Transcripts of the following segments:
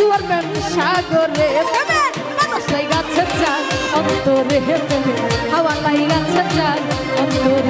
সুবর্ণের সাগরে। মানুষ লাইগাছে চার অন্তরে হাওয়া লাইগাছে চার অন্তরে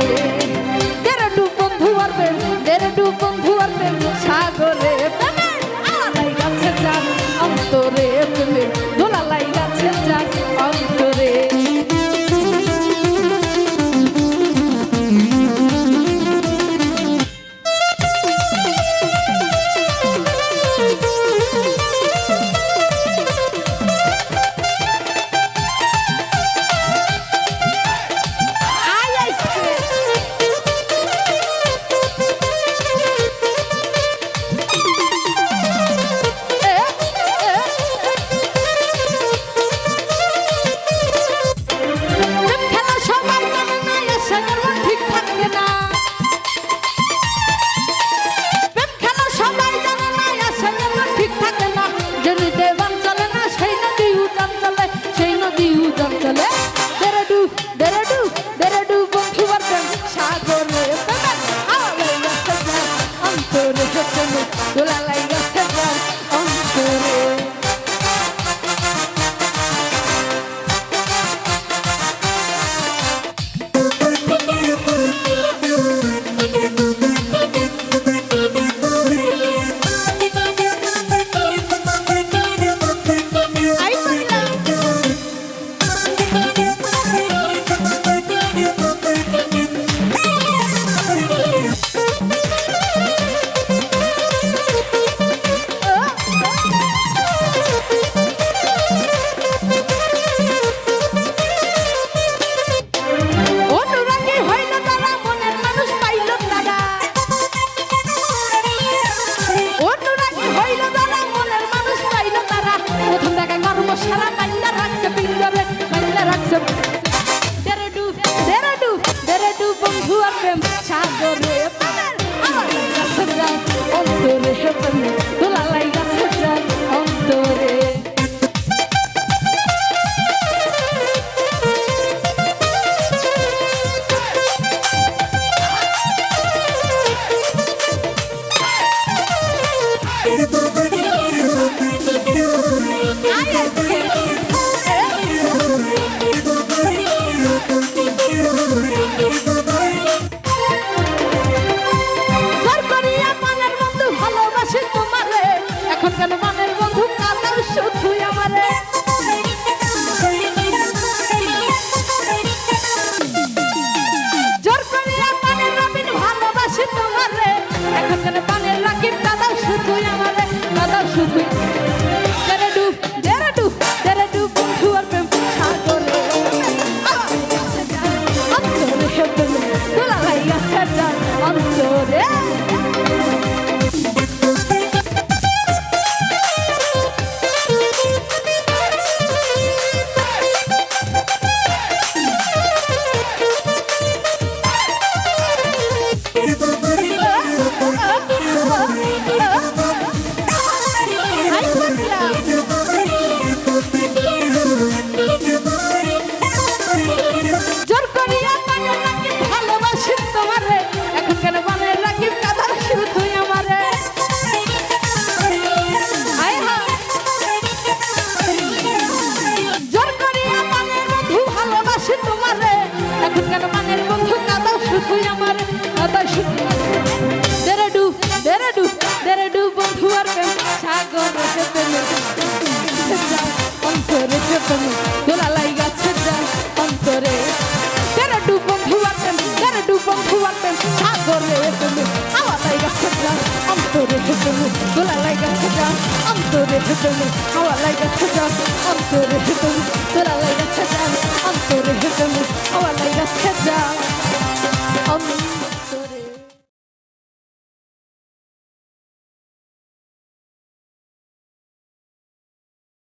অন্তরে সচেতন তোলা লাইগা আমারে তুমি দোলা লাই গাছে যাই অন্তরে। তেরো টু বন্ধু আছেন তেরো টু বন্ধু আছেন, সাগরে তুমি আমার লাই গাছে যাই অন্তরে তুমি দোলা লাই গাছে যাই অন্তরে তুমি আমার লাই গাছে যাই অন্তরে তুমি